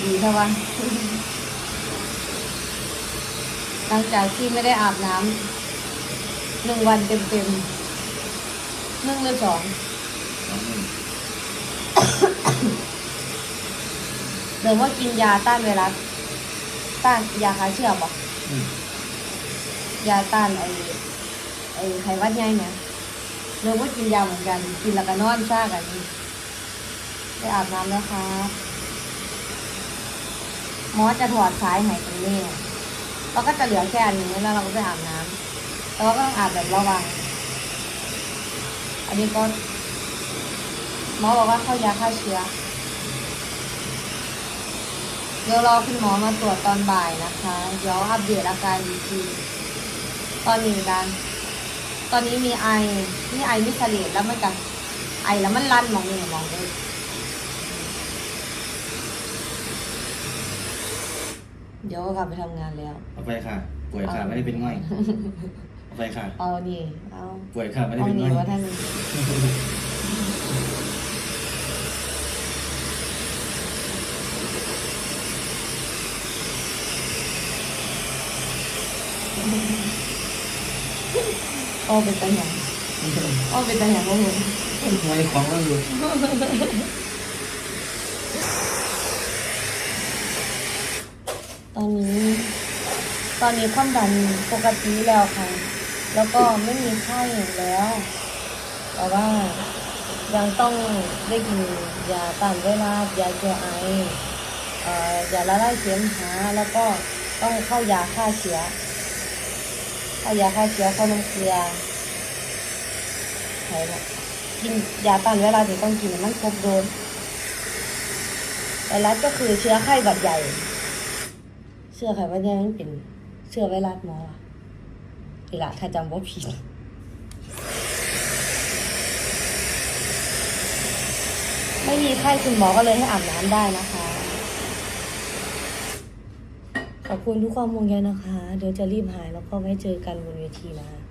ดีใช่ปะหลังจากที่ไม่ได้อาบน้ำหนึ่งวันเต็มๆหนึ่งหรือสองน้องหนึ่งเดี๋ยวว่ากินยาต้านไวรัสต้านยาคลายเชื้อปะอืมยาต้านไอ้ไอ้ไข้หวัดใหญ่เนี่ย เดี๋ยวว่ากินยาเหมือนกัน กินแล้วก็นอนซ่ากันไปอาบน้ำแล้วครับหมอจะถอดสายให้ตรงนี้เราก็จะเหลือแค่อันนี้แล้วเราก็ไปอาบน้ำแต่ว่าก็ต้องอาบแบบระวัง อันนี้ก็หมอบอกว่าเข้ายาฆ่าเชื้อ เดี๋ยวรอคุณหมอมาตรวจตอนบ่ายนะคะ เดี๋ยวอัปเดตอาการอีกทีตอนนี้กัน ตอนนี้มีไอมีไอมิสเลตแล้วมันกันไอแล้วมันลั่นมองนี่มองเลยเดี๋ยวก็กลับไปทำงานแล้ว เอาไปค่ะ ป่วยค่ะไม่ได้เป็นง่อยเอาไปค่ะ เอานี่เอาป่วยค่ะไม่ได้เอาเป็นนี่ง่อยว่าท่าน โอ้เป็นตาหยังโอ้เป็นตาหยังก็หมดหวยของเราอยู่ตอนนี้ ตอนนี้ความดันปกติแล้วค่ะ แล้วก็ไม่มีไข้แล้ว แต่ว่ายังต้องได้กินยาต้านไวรัสยาแก้ไอเอ่อยาละลายเสมหะแล้วก็ต้องเข้ายาฆ่าเชื้อ เข้ายาฆ่าเชื้อเข้าน้ำเกลือใช่ละกินยาต้านไวรัสที่ต้องกินมันครบโดสไวรัสก็คือเชื้อไข้หวัดใหญ่ เชื้อไข้หวัดใหญ่มันเป็นเชื้อไวรัสหมอวะนี่ละถ้าจำว่าผิดไม่มีไข้คุณหมอก็เลยให้อาบน้ำได้นะคะ ขอบคุณทุกความห่วงใยนะคะ เดี๋ยวจะรีบหายแล้วก็ไว้เจอกันบนเวทีนะคะ